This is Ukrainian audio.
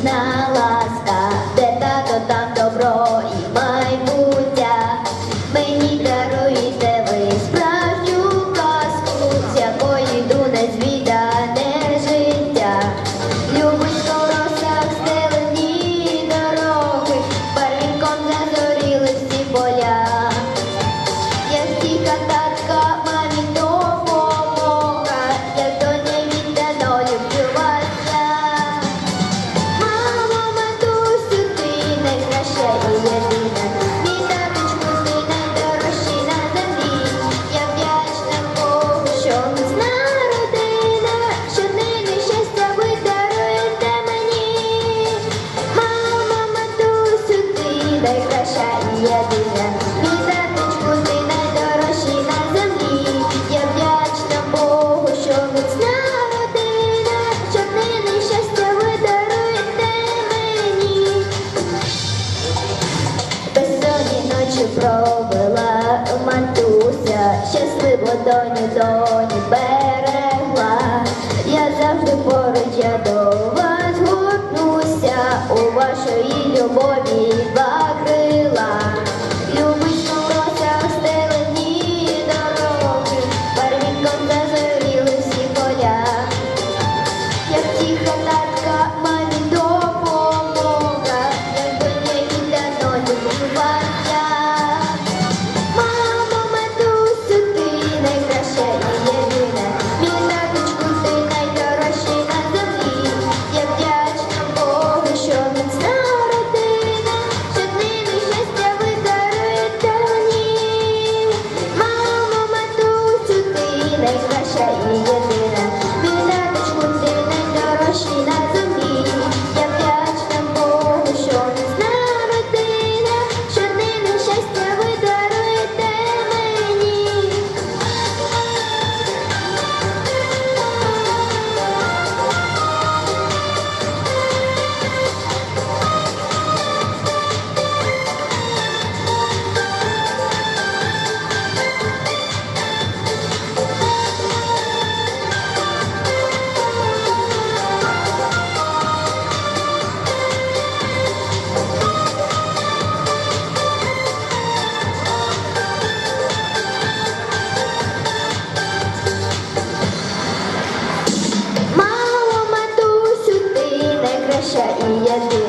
Krishna найкраща і єдина. Мій таточку, ти найдорожчий на землі. Я вдячна Богу, що міцна родина, щоб нині щастя ви даруєте мені. Ночі провела матуся, щасливо доню доню берегла. Yeah.